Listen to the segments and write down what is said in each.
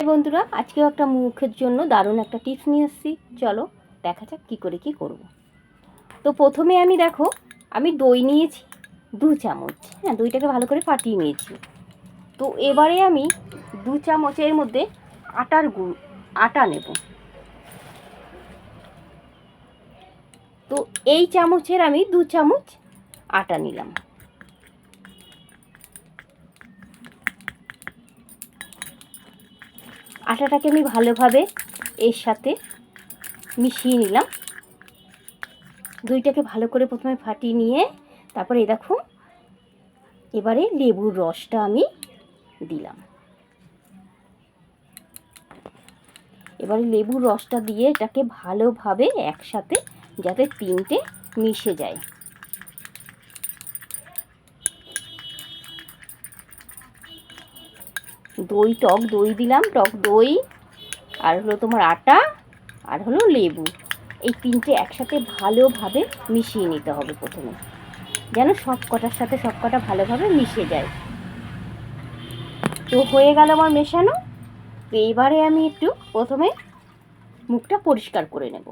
বন্ধুরা, আজকেও একটা মুখের জন্য দারুণ একটা টিপস নিয়ে এসেছি। চলো দেখা যাক কী করে কি করব। তো প্রথমে আমি দেখো, আমি দই নিয়েছি দু চামচ। হ্যাঁ দইটাকে ভালো করে ফাটিয়ে নিয়েছি। তো এবারে আমি দু চামচের মধ্যে আটার গুঁড়ো, আটা নেব। তো এই চামচের আমি দু চামচ আটা নিলাম। আটাটাকে আমি ভালোভাবে এর সাথে মিশিয়ে নিলাম। দইটাকে ভালো করে প্রথমে ফাটিয়ে নিয়ে তারপরে এই দেখো, এবারে লেবুর রসটা আমি দিলাম। এবারে লেবুর রসটা দিয়ে এটাকে ভালোভাবে একসাথে যাতে তিনটে মিশে যায়। দই টক দই দিলাম, টক দই, আর হলো তোমার আটা, আর হলো লেবু। এই তিনটে একসাথে ভালোভাবে মিশিয়ে নিতে হবে প্রথমে, যেন সব কটার সাথে সব কটা ভালোভাবে মিশে যায়। তো হয়ে গেল আমার মেশানো। তো এবারে আমি একটু প্রথমে মুখটা পরিষ্কার করে নেব।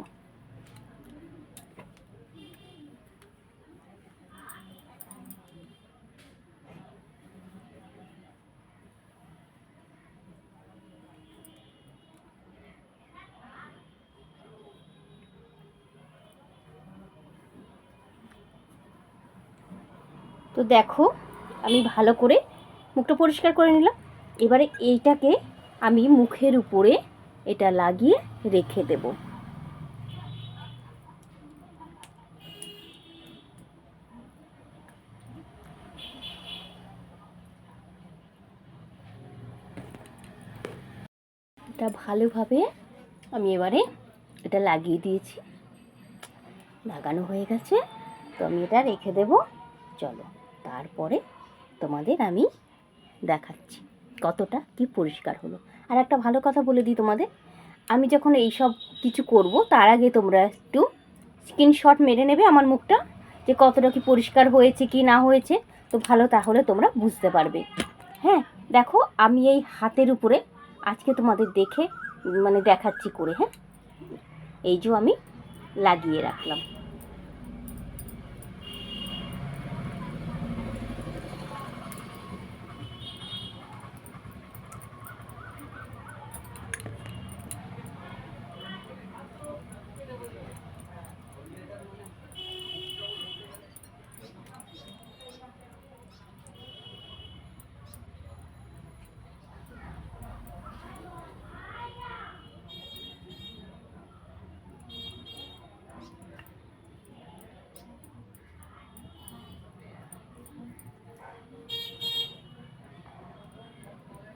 তো দেখো, আমি ভালো করে মুখটা পরিষ্কার করে নিলাম। এবারে এইটাকে আমি মুখের উপরে এটা লাগিয়ে রেখে দেব। এটা ভালোভাবে আমি এবারে এটা লাগিয়ে দিয়েছি। লাগানো হয়ে গেছে, তো আমি এটা রেখে দেব। চলো। তারপরে তোমাদের আমি দেখাচ্ছি কতটা কি পরিষ্কার হলো। আর একটা ভালো কথা বলে দিই তোমাদের, আমি যখন এই সব কিছু করব, তার আগে তোমরা একটু স্ক্রিনশট মেরে নেবে আমার মুখটা, যে কতটা কি পরিষ্কার হয়েছে কি না হয়েছে, তো ভালো তাহলে তোমরা বুঝতে পারবে। হ্যাঁ দেখো আমি এই হাতের উপরে আজকে তোমাদের দেখে মানে দেখাচ্ছি করে হ্যাঁ? এই যে আমি লাগিয়ে রাখলাম।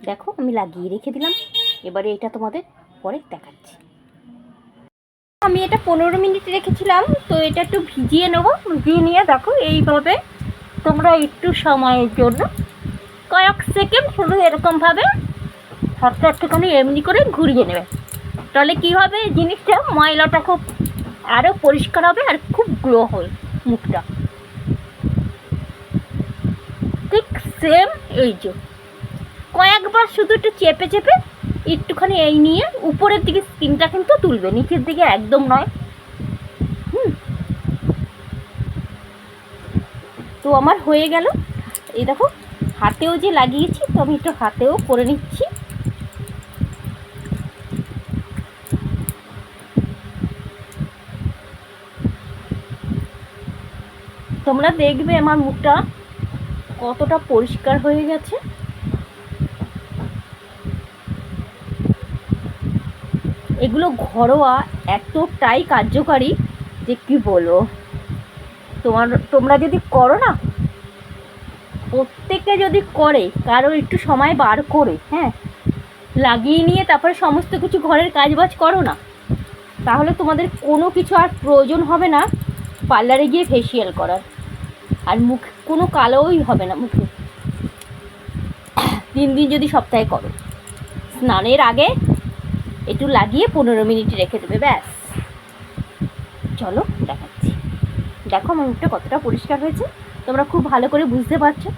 দেখো, আমি লাগিয়ে রেখে দিলাম। এবারে এটা তোমাদের পরে দেখাচ্ছি। আমি এটা পনেরো মিনিট রেখেছিলাম, তো এটা একটু ভিজিয়ে নেব। ভিজিয়ে নিয়ে দেখো, এইভাবে তোমরা একটু সময়ের জন্য কয়েক সেকেন্ড শুধু এরকমভাবে হাতটা একটুখানি এমনি করে ঘুরিয়ে নেবে। তাহলে কী হবে জিনিসটা? ময়লাটা খুব আরও পরিষ্কার হবে আর খুব গ্লো হয় মুখটা। ঠিক সেম এই যে। কয়েকবার শুধু একটু চেপে চেপে একটুখানি এই নিয়ে উপরের দিকে স্কিনটা কিন্তু তুলবে, নিচের দিকে একদম নয়। হুম। তো আমার হয়ে গেল। এই দেখো, হাতেও যে লাগিয়েছি, তো আমি একটু হাতেও করে নিচ্ছি। তোমরা দেখবে আমার মুখটা কতটা পরিষ্কার হয়ে গেছে। এগুলো ঘরোয়া এতটাই কার্যকারী যে কি বলব? তোমার, তোমরা যদি করো না, প্রত্যেকে যদি করে কারও একটু সময় বার করে হ্যাঁ? লাগিয়ে নিয়ে তারপরে সমস্ত কিছু ঘরের কাজবাজ করো না, তাহলে তোমাদের কোনো কিছু আর প্রয়োজন হবে না পার্লারে গিয়ে ফেসিয়াল করার। আর মুখ, কোনো কালোই হবে না মুখে। তিন দিন যদি সপ্তাহে করো। স্নানের আগে একটু লাগিয়ে পনেরো মিনিট রেখে দেবে, ব্যাস। চলো, দেখাচ্ছি। দেখো, আমার মুখটা কতটা পরিষ্কার হয়েছে। তোমরা খুব ভালো করে বুঝতে পারছ।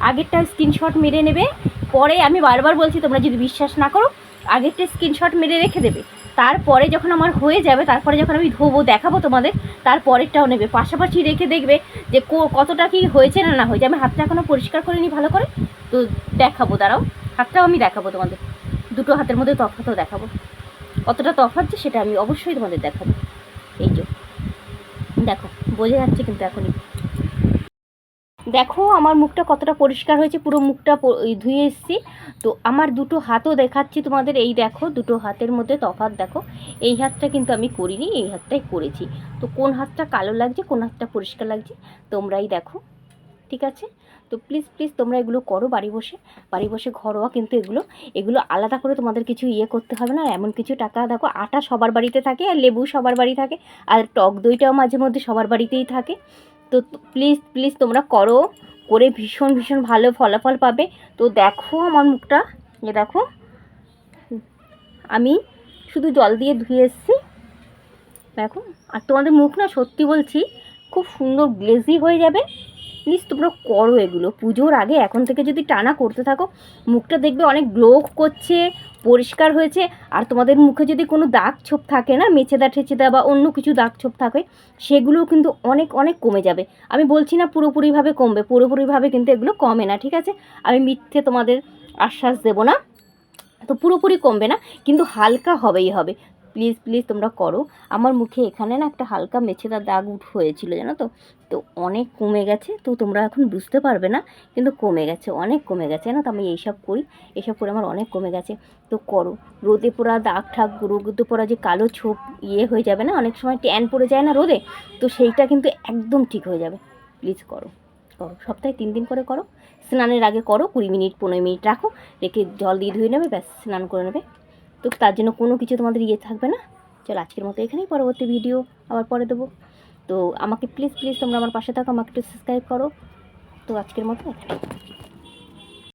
আগেরটা স্ক্রিনশট মেরে নেবে। পরে আমি বারবার বলছি, তোমরা যদি বিশ্বাস না করো, আগেরটা স্ক্রিনশট মেরে রেখে দেবে। তারপরে যখন আমার হয়ে যাবে, তারপরে যখন আমি ধোবো, দেখাবো তোমাদের, তারপরেরটাও নেবে। পাশাপাশি রেখে দেখবে যে কো- কতটা কি হয়েছে না না হয়েছে। আমি হাতটা এখনও পরিষ্কার করিনি ভালো করে। তো দেখাবো, দাঁড়াও। হাতটাও আমি দেখাবো তোমাদের। দুটো হাতের মধ্যে তফাতও দেখাবো। কতটা তফাৎ যে সেটা আমি অবশ্যই তোমাদের দেখাবো। এই যে, দেখো, বোঝা যাচ্ছে কিন্তু এখনই। দেখো, আমার মুখটা কতটা পরিষ্কার হয়েছে, পুরো মুখটা ধুয়ে এসেছি। তো আমার দুটো হাতও দেখাচ্ছি তোমাদের, এই দেখো, দুটো হাতের মধ্যে তফাৎ দেখো। এই হাতটা কিন্তু আমি করিনি, এই হাতটাই করেছি। তো কোন হাতটা কালো লাগছে, কোন হাতটা পরিষ্কার লাগছে, তোমরাই দেখো। ঠিক আছে? তো প্লিজ প্লিজ তোমরা এগুলো করো বাড়ি বসে। বাড়ি বসে ঘরোয়া কিন্তু এগুলো। এগুলো আলাদা করে তোমাদের কিছু ইয়ে করতে হবে না। এমন কিছু টাকা দেখো, আটা সবার বাড়িতে থাকে আর লেবু সবার বাড়ি থাকে। আর টক দইটাও মাঝে মধ্যে সবার বাড়িতেই থাকে। তো প্লিজ প্লিজ তোমরা করো। করে ভীষণ ভীষণ ভালো ফলাফল পাবে। তো দেখো আমার মুখটা। এ দেখো। আমি শুধু জল দিয়ে ধুয়ে এসেছি। দেখো। আর তোমাদের মুখ না সত্যি বলছি, খুব সুন্দর গ্লেজি হয়ে যাবে। প্লিজ তোমরা করো এগুলো। পুজোর আগে এখন থেকে যদি টানা করতে থাকো, মুখটা দেখবে অনেক গ্লো করছে, পরিষ্কার হয়েছে। আর তোমাদের মুখে যদি কোনো দাগ ছোপ থাকে না মেছেদা ঠেচেদা বা অন্য কিছু দাগ ছোপ থাকে, সেগুলোও কিন্তু অনেক অনেক কমে যাবে। আমি বলছি না পুরোপুরিভাবে কমবে, পুরোপুরিভাবে কিন্তু এগুলো কমে না, ঠিক আছে? আমি মিথ্যে তোমাদের আশ্বাস দেবো না। তো পুরোপুরি কমবে না, কিন্তু হালকা হবেই হবে। প্লিজ প্লিজ তোমরা করো। আমার মুখে এখানে না একটা হালকা মেছেদার দাগ উঠ হয়েছিল, জানো তো? তো অনেক কমে গেছে, তো তোমরা এখন বুঝতে পারবে না, কিন্তু কমে গেছে, অনেক কমে গেছে। না তো, আমি এইসব করি, এইসব করে আমার অনেক কমে গেছে। তো করো, রোদে পোড়া দাগ ঠাক রোদে পোড়া যে কালো ছোপ ইয়ে হয়ে যাবে না, অনেক সময় ট্যান পড়ে যায় না রোদে, তো সেইটা কিন্তু একদম ঠিক হয়ে যাবে। প্লিজ করো করো। সপ্তাহে তিন দিন করে করো, স্নানের আগে করো, কুড়ি মিনিট, পনেরো মিনিট রাখো, রেখে জল দিয়ে ধুয়ে নেবে, ব্যাস, স্নান করে নেবে। তো তার জন্য কোনো কিছু তোমাদের ইয়ে থাকবে না। চলো আজকের মতো এখানেই, পরবর্তী ভিডিও আবার পরে দেবো। তো আমাকে প্লিজ প্লিজ তোমরা আমার পাশে থাকো, আমাকে একটু সাবস্ক্রাইব করো। তো আজকের মতো